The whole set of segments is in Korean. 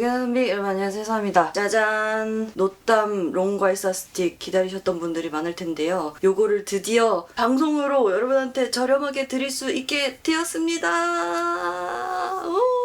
애견은비 여러분 안녕하세요 세사입니다. 짜잔. 노땀 롱괄사 스틱 기다리셨던 분들이 많을 텐데요. 요거를 드디어 방송으로 여러분한테 저렴하게 드릴 수 있게 되었습니다. 오!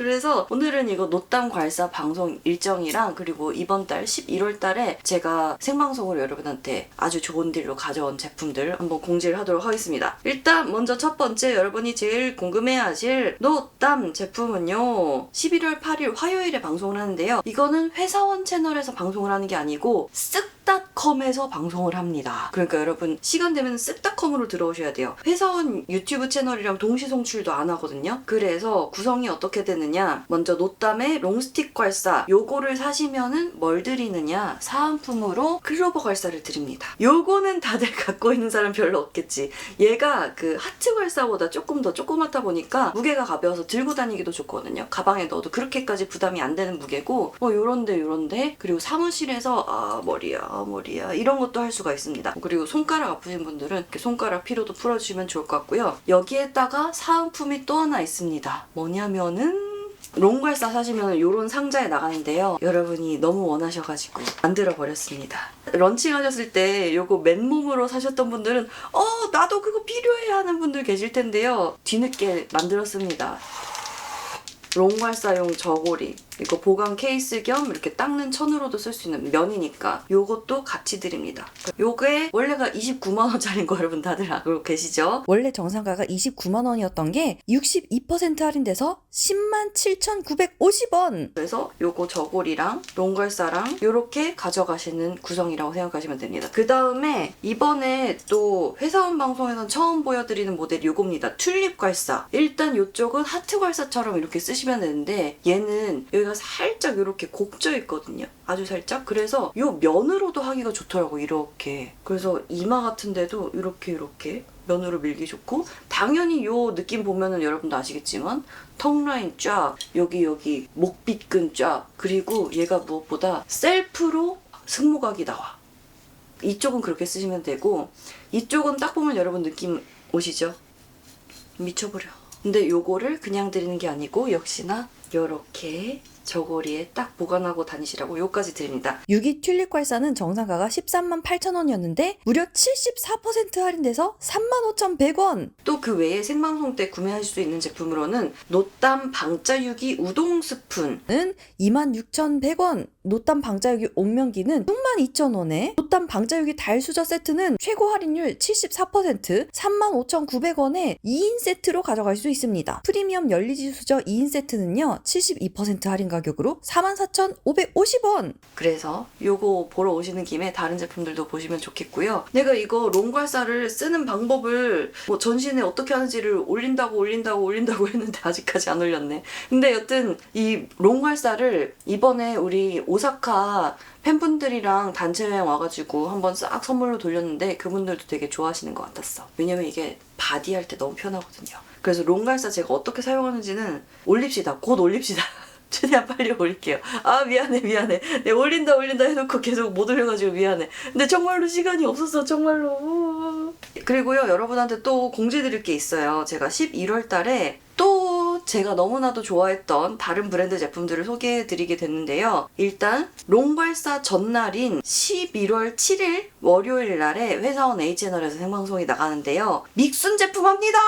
그래서 오늘은 이거 노땀 괄사 방송 일정이랑 그리고 이번 달 11월 달에 제가 생방송으로 여러분한테 아주 좋은 딜로 가져온 제품들 한번 공지를 하도록 하겠습니다. 일단 먼저 첫 번째 여러분이 제일 궁금해하실 노땀 제품은요. 11월 8일 화요일에 방송을 하는데요. 이거는 회사원 채널에서 방송을 하는 게 아니고 쓱 닷컴에서 방송을 합니다. 그러니까 여러분 시간 되면 쓱닷컴으로 들어오셔야 돼요. 회사원 유튜브 채널이랑 동시 송출도 안 하거든요. 그래서 구성이 어떻게 되느냐? 먼저 노땀의 롱스틱 괄사 요거를 사시면은 뭘 드리느냐? 사은품으로 클로버 괄사를 드립니다. 요거는 다들 갖고 있는 사람 별로 없겠지. 얘가 그 하트 괄사보다 조금 더 조그맣다 보니까 무게가 가벼워서 들고 다니기도 좋거든요. 가방에 넣어도 그렇게까지 부담이 안 되는 무게고 뭐 요런데 요런데 그리고 사무실에서 아 머리야 아, 머리야 이런 것도 할 수가 있습니다. 그리고 손가락 아프신 분들은 이렇게 손가락 피로도 풀어주시면 좋을 것 같고요. 여기에다가 사은품이 또 하나 있습니다. 뭐냐면은 롱괄사 사시면 이런 상자에 나가는데요. 여러분이 너무 원하셔가지고 만들어 버렸습니다. 런칭하셨을 때 요거 맨몸으로 사셨던 분들은 어 나도 그거 필요해 하는 분들 계실 텐데요. 뒤늦게 만들었습니다. 롱괄사용 저고리 이거 보관 케이스 겸 이렇게 닦는 천으로도 쓸 수 있는 면이니까 요것도 같이 드립니다. 요게 원래가 29만 원짜리인 거 여러분 다들 알고 계시죠? 원래 정상가가 29만 원이었던 게 62% 할인돼서 10만 7,950원. 그래서 요거 저고리랑 롱걸사랑 요렇게 가져가시는 구성이라고 생각하시면 됩니다. 그 다음에 이번에 또 회사원 방송에서 처음 보여드리는 모델이 요겁니다. 튤립 괄사. 일단 요쪽은 하트 괄사처럼 이렇게 쓰시면 되는데 얘는 여기가 살짝 이렇게 곡져 있거든요. 아주 살짝. 그래서 요 면으로도 하기가 좋더라고 이렇게. 그래서 이마 같은 데도 이렇게 이렇게 면으로 밀기 좋고 당연히 요 느낌 보면은 여러분도 아시겠지만 턱 라인 쫙 여기 여기 목빗근 쫙 그리고 얘가 무엇보다 셀프로 승모각이 나와 이쪽은 그렇게 쓰시면 되고 이쪽은 딱 보면 여러분 느낌 오시죠? 미쳐버려 근데 요거를 그냥 드리는 게 아니고 역시나 요렇게 저고리에 딱 보관하고 다니시라고 요까지 드립니다 6위 튤립 괄사는 정상가가 13만 8천 원이었는데 무려 74% 할인돼서 3만 5,100원. 또 그 외에 생방송 때 구매하실 수 있는 제품으로는 노땀 방짜유기 우동 스푼 는 26,100원. 노땀 방자유기 옥면기는 62,000원에 노땀 방자유기 달수저 세트는 최고 할인율 74% 35,900원에 2인 세트로 가져갈 수 있습니다. 프리미엄 열리지 수저 2인 세트는요 72% 할인 가격 으로 44,550원. 그래서 요거 보러 오시는 김에 다른 제품들도 보시면 좋겠고요. 내가 이거 롱괄사를 쓰는 방법을 뭐 전신에 어떻게 하는지를 올린다고 올린다고 올린다고 했는데 아직까지 안 올렸네. 근데 여튼 이 롱괄사를 이번에 우리 오사카 팬분들이랑 단체 여행 와가지고 한번 싹 선물로 돌렸는데 그분들도 되게 좋아하시는 것 같았어. 왜냐면 이게 바디 할 때 너무 편하거든요. 그래서 롱갈사 제가 어떻게 사용하는지는 올립시다. 곧 올립시다. 최대한 빨리 올릴게요. 아 미안해 미안해. 내가 올린다 올린다 해놓고 계속 못 올려가지고 미안해. 근데 정말로 시간이 없었어 정말로. 그리고요 여러분한테 또 공지드릴 게 있어요. 제가 11월 달에 또 제가 너무나도 좋아했던 다른 브랜드 제품들을 소개해드리게 됐는데요. 일단 롱발사 전날인 11월 7일 월요일 날에 회사원 H채널에서 생방송이 나가는데요. 믹순 제품 합니다!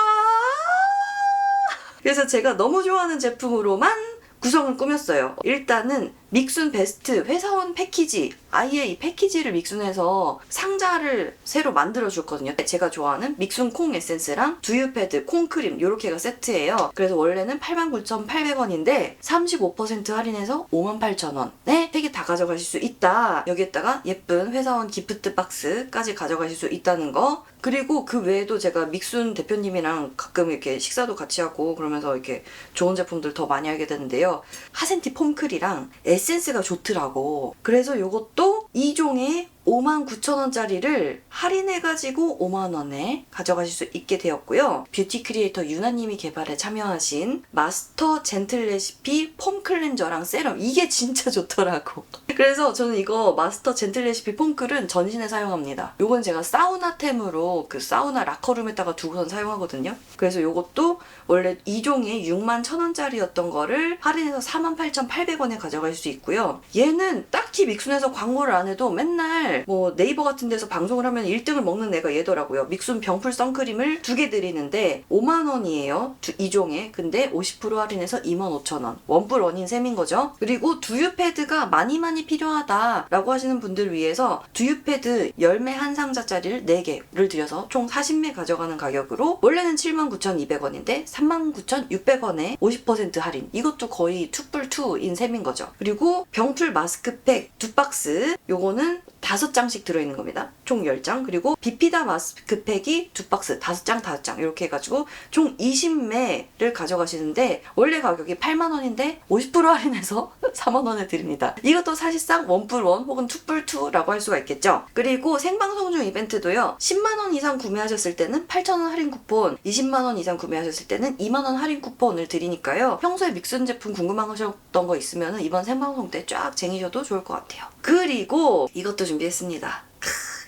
그래서 제가 너무 좋아하는 제품으로만 구성을 꾸몄어요. 일단은 믹순 베스트 회사원 패키지 아예 이 패키지를 믹순해서 상자를 새로 만들어 줬거든요. 제가 좋아하는 믹순 콩 에센스랑 두유 패드, 콩 크림 요렇게가 세트예요. 그래서 원래는 89,800원인데 35% 할인해서 58,000원에 세 개 다 가져가실 수 있다. 여기에다가 예쁜 회사원 기프트 박스까지 가져가실 수 있다는 거. 그리고 그 외에도 제가 믹순 대표님이랑 가끔 이렇게 식사도 같이 하고 그러면서 이렇게 좋은 제품들 더 많이 알게 되는데요. 하센티 폼클이랑 에센 스가 좋더라고. 그래서 요것도 2종에 59,000원짜리를 할인해가지고 5만원에 가져가실 수 있게 되었고요. 뷰티 크리에이터 유나님이 개발에 참여하신 마스터 젠틀 레시피 폼 클렌저랑 세럼 이게 진짜 좋더라고. 그래서 저는 이거 마스터 젠틀 레시피 폼클은 전신에 사용합니다. 요건 제가 사우나템으로 그 사우나 라커룸에다가 두고선 사용하거든요. 그래서 요것도 원래 2종에 6만 1,000원짜리였던 거를 할인해서 48,800원에 가져갈 수 있고요. 얘는 딱히 믹순에서 광고를 안 해도 맨날 뭐 네이버 같은 데서 방송을 하면 1등을 먹는 애가 얘더라고요. 믹순 병풀 선크림을 두 개 드리는데 5만 원이에요. 2종에. 근데 50% 할인해서 25,000원. 원뿔 원인 셈인 거죠. 그리고 두유 패드가 많이 많이 필요하다라고 하시는 분들 위해서 두유 패드 열매 한 상자짜리를 4개를 드려서 총 40매 가져가는 가격으로 원래는 79,200원인데 39,600원에 50% 할인. 이것도 거의 2불2인 셈인 거죠. 그리고 병풀 마스크팩 두 박스. 요거는 다섯 장씩 들어있는 겁니다. 총 10장. 그리고 비피다 마스크 팩이 두 박스, 다섯 장, 다섯 장. 이렇게 해가지고 총 20매를 가져가시는데 원래 가격이 8만원인데 50% 할인해서 4만원에 드립니다. 이것도 사실상 원뿔원 혹은 투뿔투라고 할 수가 있겠죠. 그리고 생방송 중 이벤트도요. 10만원 이상 구매하셨을 때는 8천원 할인 쿠폰, 20만원 이상 구매하셨을 때는 2만원 할인 쿠폰을 드리니까요. 평소에 믹슨 제품 궁금하셨던 거 있으면 이번 생방송 때 쫙 쟁이셔도 좋을 것 같아요. 그리고 이것도 준비했습니다.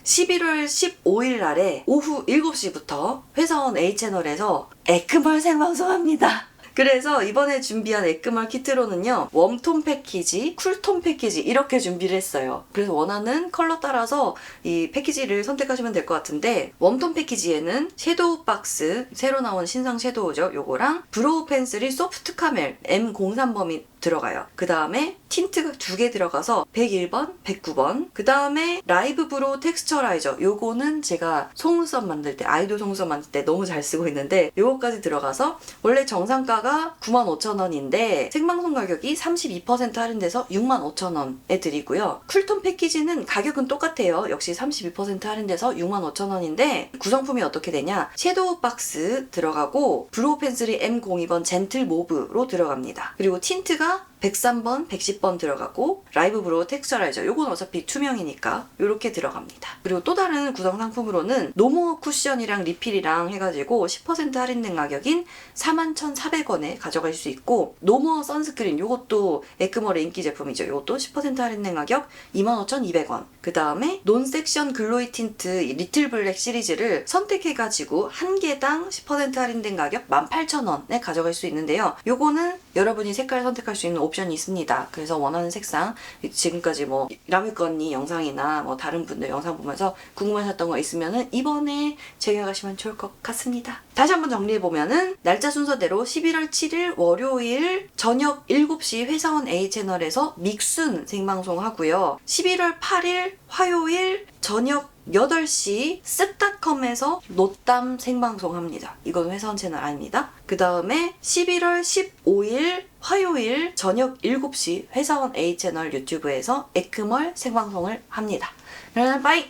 11월 15일 날에 오후 7시부터 회사원 A채널에서 에크멀 생방송합니다. 그래서 이번에 준비한 에크멀 키트로는요 웜톤 패키지, 쿨톤 패키지 이렇게 준비를 했어요. 그래서 원하는 컬러 따라서 이 패키지를 선택하시면 될 것 같은데 웜톤 패키지에는 섀도우 박스 새로 나온 신상 섀도우죠. 요거랑 브로우 펜슬이 소프트 카멜 M03범이 들어가요. 그 다음에 틴트가 두 개 들어가서 101번, 109번. 그 다음에 라이브 브로우 텍스처라이저. 요거는 제가 속눈썹 만들 때, 아이돌 속눈썹 만들 때 너무 잘 쓰고 있는데 요거까지 들어가서 원래 정상가가 95,000원인데 생방송 가격이 32% 할인돼서 65,000원에 드리고요. 쿨톤 패키지는 가격은 똑같아요. 역시 32% 할인돼서 65,000원인데 구성품이 어떻게 되냐? 섀도우 박스 들어가고 브로우 펜슬이 M02번 젠틀 모브로 들어갑니다. 그리고 틴트가 あ 103번, 110번 들어가고 라이브 브로우 텍스처라이저 요건 어차피 투명이니까 요렇게 들어갑니다. 그리고 또 다른 구성 상품으로는 노모 쿠션이랑 리필이랑 해가지고 10% 할인된 가격인 41,400원에 가져갈 수 있고 노모 선스크린 요것도 에크멀의 인기 제품이죠. 요것도 10% 할인된 가격 25,200원. 그 다음에 논섹션 글로이 틴트 이 리틀 블랙 시리즈를 선택해가지고 한 개당 10% 할인된 가격 18,000원에 가져갈 수 있는데요. 요거는 여러분이 색깔 선택할 수 있는 옵션 이 있습니다. 그래서 원하는 색상 지금까지 뭐 라미꺼 언니 영상이나 뭐 다른 분들 영상 보면서 궁금하셨던 거 있으면은 이번에 제외하시면 좋을 것 같습니다. 다시 한번 정리해 보면은 날짜 순서대로 11월 7일 월요일 저녁 7시 회사원 A 채널에서 믹순 생방송 하고요. 11월 8일 화요일 저녁 8시 쓱닷컴에서 노담 생방송 합니다. 이건 회사원 채널 아닙니다. 그 다음에 11월 15일 화요일 저녁 7시 회사원 A 채널 유튜브에서 에크멀 생방송을 합니다. 그러면 빠이!